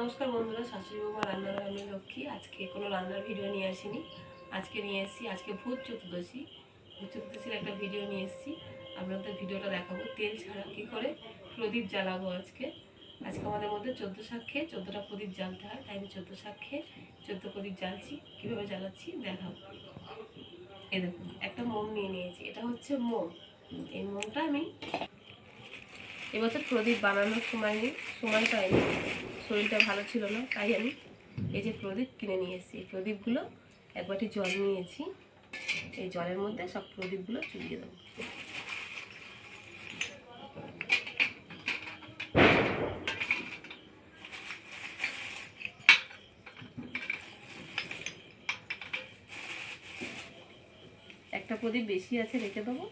নমস্কার বন্ধুরা, শাশুড়ি বাবা রান্নার আমি লক্ষ্মী। আজকে কোনো রান্নার ভিডিও নিয়ে আসিনি। আজকে নিয়ে এসেছি, আজকে ভূত চতুর্দশী। ভূত চতুর্দশীর একটা ভিডিও নিয়ে এসেছি। আপনাদের ভিডিওটা দেখাবো। তেল ছাড়া কী করে প্রদীপ জ্বালাবো আজকে? আজকে আমাদের মধ্যে চোদ্দ শাক খেয়ে চোদ্দোটা প্রদীপ জ্বালতে হয়। তাই আমি চোদ্দ শাক খেয়ে চোদ্দ প্রদীপ জ্বালছি। কীভাবে জ্বালাচ্ছি দেখাবো এ দেখুন, একটা মোম নিয়ে নিয়েছি। এটা হচ্ছে মোম। এই মোমটা আমি এবছর প্রদীপ বানানোর সময় নেই সময় পাইনি। শরীরটা ভালো ছিল না, তাই আমি এই যে প্রদীপ কিনে নিয়ে এসেছি। এই প্রদীপগুলো এক বাটি জল নিয়েছি। এই জলের মধ্যে সব প্রদীপগুলো চুলিয়ে দেবো। একটা প্রদীপ বেশি আছে রেখে দেবো।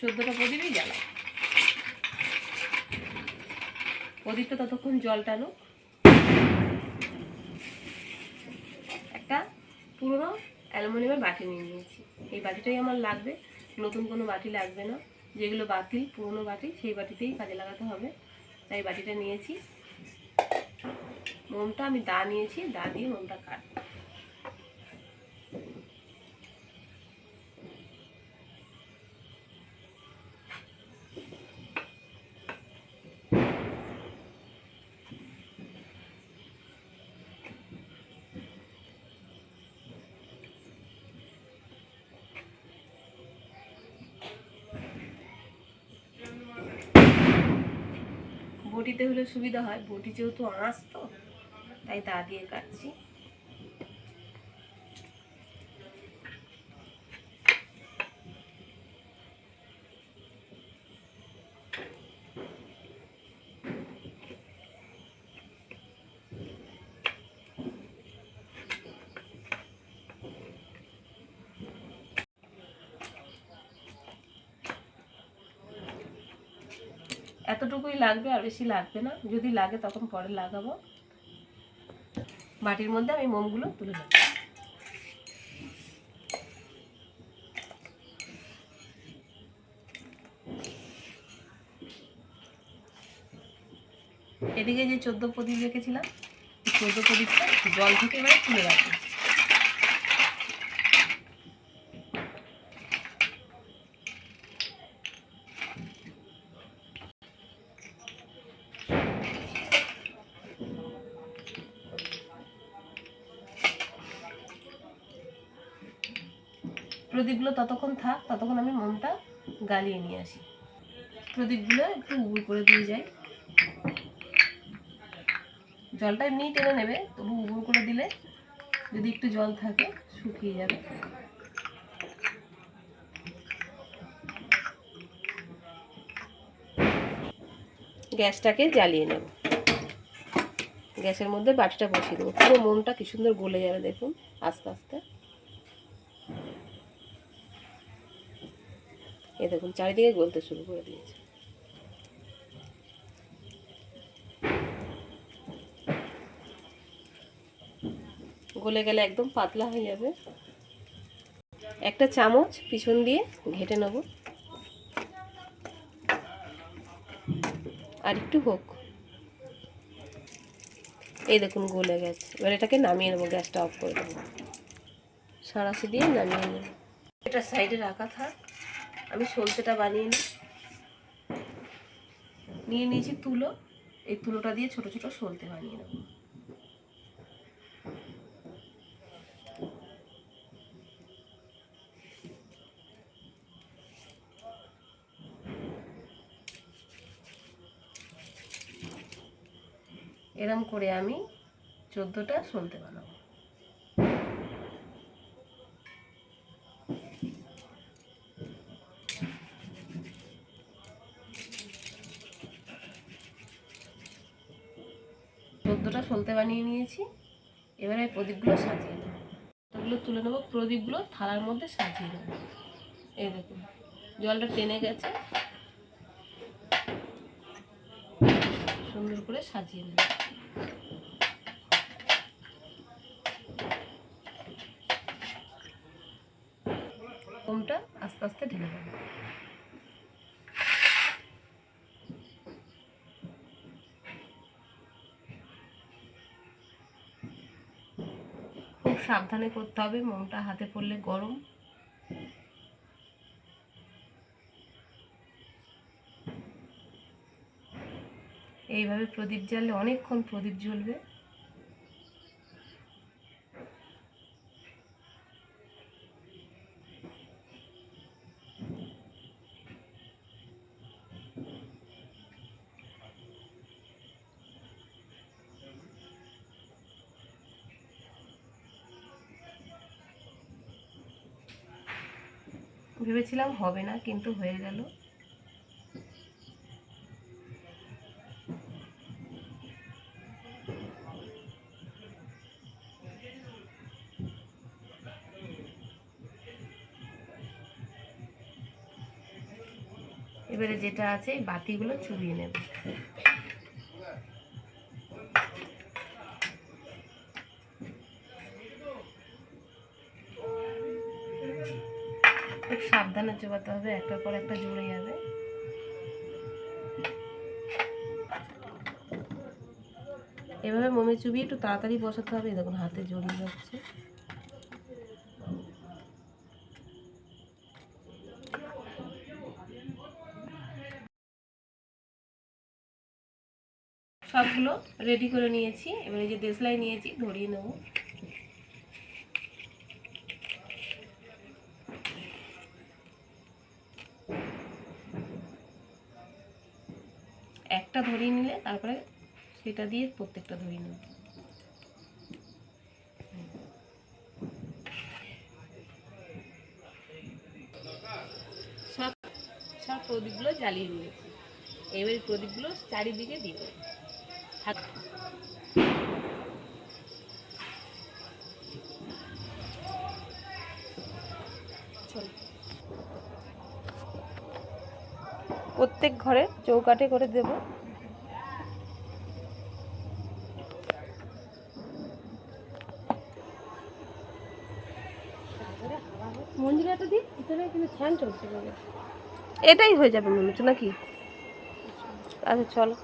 চোদ্দোটা প্রদীপই জ্বালা প্রদীপটা ততক্ষণ জল টানো একটা পুরনো অ্যালুমিনিয়ামের বাটি নিয়ে নিয়েছি। এই বাটিটাই আমার লাগবে। নতুন কোনো বাটি লাগবে না। যেগুলো বাতিল, পুরনো বাটি, সেই বাটিতেই কাজে লাগাতে হবে। তাই বাটিটা নিয়েছি। মোমটা আমি দা নিয়েছি। দা দিয়ে মোমটা কাটবো। বটিতে হলে সুবিধা হয় বটি যেহেতু আঁশ তো তাই তা দিয়ে কাটছি। এতটুকুই লাগবে আর বেশি লাগবে না। যদি লাগে তখন পরে লাগাবো। বাটির মধ্যে আমি মোমগুলো তুলে নেব। এদিকে যে চোদ্দ প্রদীপ রেখেছিলাম চোদ্দ প্রদীপটা জল থেকে এবারে তুলে রাখব। প্রদীপগুলো ততক্ষণ থাক, ততক্ষণ আমি মোমটা গালিয়ে নিয়ে আসি। প্রদীপগুলো একটু উবুর করে দিয়ে যাই। জলটা এমনিই টেনে নেবে, তবু উবুর করে দিলে যদি একটু জল থাকে, শুকিয়ে যাবে। গ্যাসটাকে জ্বালিয়ে নেব। গ্যাসের মধ্যে বাটিটা বসিয়ে দেবো। পুরো মোমটা কি সুন্দর গলে যাবে দেখুন, আস্তে আস্তে। এই দেখুন, চারিদিকে গলতে শুরু করে দিয়েছে। গলে গেলে একদম পাতলা হয়ে যাবে। একটা চামচ পিছন দিয়ে ঘেটে নেব। আর একটু হোক। এই দেখুন, গলে গেছে। এবার এটাকে নামিয়ে নেব, গ্যাসটা অফ করে দেবো। সাঁড়াশি দিয়ে নামিয়ে নেব। এটা সাইডে রাখা থাক। আমি সলতেটা বানিয়ে নিই। নিয়ে নিয়েছি তুলো। এই তুলোটা দিয়ে ছোট ছোট সলতে বানিয়ে নেব। এরম করে আমি চোদ্দোটা সলতে বানাবো। চোদ্দোটা সলতে বানিয়ে নিয়েছি। এবারে এই প্রদীপগুলো সাজিয়ে নেব। ওগুলো তুলে নেব, প্রদীপগুলো থালার মধ্যে সাজিয়ে নেব। এই দেখুন, জলটা টেনে গেছে। সুন্দর করে সাজিয়ে নেব। ওমটা আস্তে আস্তে ঢেলে দেবো। সাবধানে করতে হবে মোমটা হাতে পড়লে গরম। এইভাবে প্রদীপ জ্বাললে অনেকক্ষণ প্রদীপ জ্বলবে। ভেবেছিলাম হবে না কিন্তু হয়ে গেল। এবারে যেটা আছে বাতিগুলো চুবিয়ে নেব। সাবধানে চোবাতে হবে একটার পর একটা জুড়ে যাবে। এভাবে মোমে চুবিয়ে একটু তাড়াতাড়ি বসাতে হবে দেখুন, হাতে জড়িয়ে যাচ্ছে। সবগুলো রেডি করে নিয়েছি, এবার এই যে দেশলাই নিয়েছি ধরিয়ে নেব। একটা ধরিয়ে নিলে তারপরে সেটা দিয়ে প্রত্যেকটা ধরিয়ে নিলে সব সব প্রদীপগুলো জ্বালিয়ে নিয়েছি। এবার প্রদীপগুলো চারিদিকে দেবো। হাত প্রত্যেক ঘরে চৌকাঠে করে দেব। এটাই হয়ে যাবে মনে হচ্ছে নাকি? আচ্ছা চলো।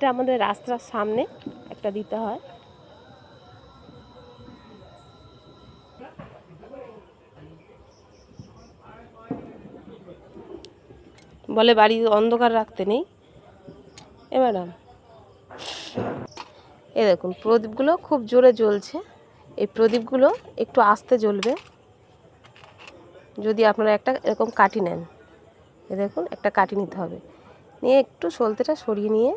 এটা আমাদের রাস্তার সামনে একটা দিতে হয়। বলে বাড়ি অন্ধকার রাখতে নেই। এ ম্যাডাম, এ দেখুন, প্রদীপগুলো খুব জোরে জ্বলছে। এই প্রদীপগুলো একটু আস্তে জ্বলবে। যদি আপনারা একটা এরকম কাঠি নেন, এ দেখুন, একটা কাঠি নিতে হবে। নিয়ে একটু সলতেটা সরিয়ে নিয়ে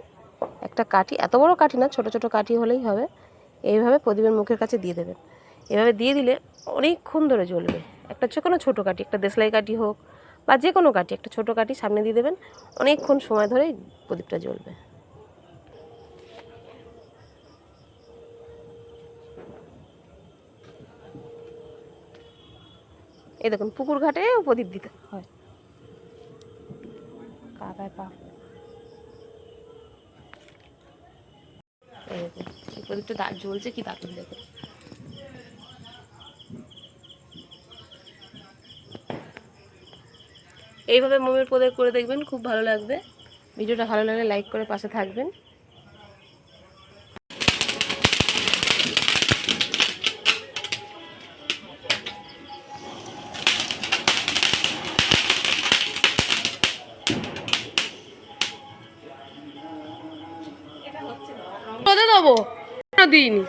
একটা কাঠি, এত বড় কাঠি না, ছোট ছোট কাঠি হলেই হবে। এইভাবে প্রদীপের মুখের কাছে দিয়ে দেবেন। এভাবে দিয়ে দিলে অনেকক্ষণ ধরে জ্বলবে। একটা যে কোনো ছোটো কাঠি, একটা দেশলাই কাঠি হোক বা যে কোনো কাঠি, একটা ছোটো কাঠি সামনে দিয়ে দেবেন, অনেকক্ষণ সময় ধরে প্রদীপটা জ্বলবে। এই দেখুন, পুকুর ঘাটে প্রদীপ দিতে হয়। কাদায় পা। এই প্রদীপটা দা- জ্বলছে কি দারুণ দেখো। এইভাবে মোমের প্রদীপ করে দেখবেন, খুব ভালো লাগবে। ভিডিওটা ভালো লাগলে লাইক করে পাশে থাকবেন। দিইনি।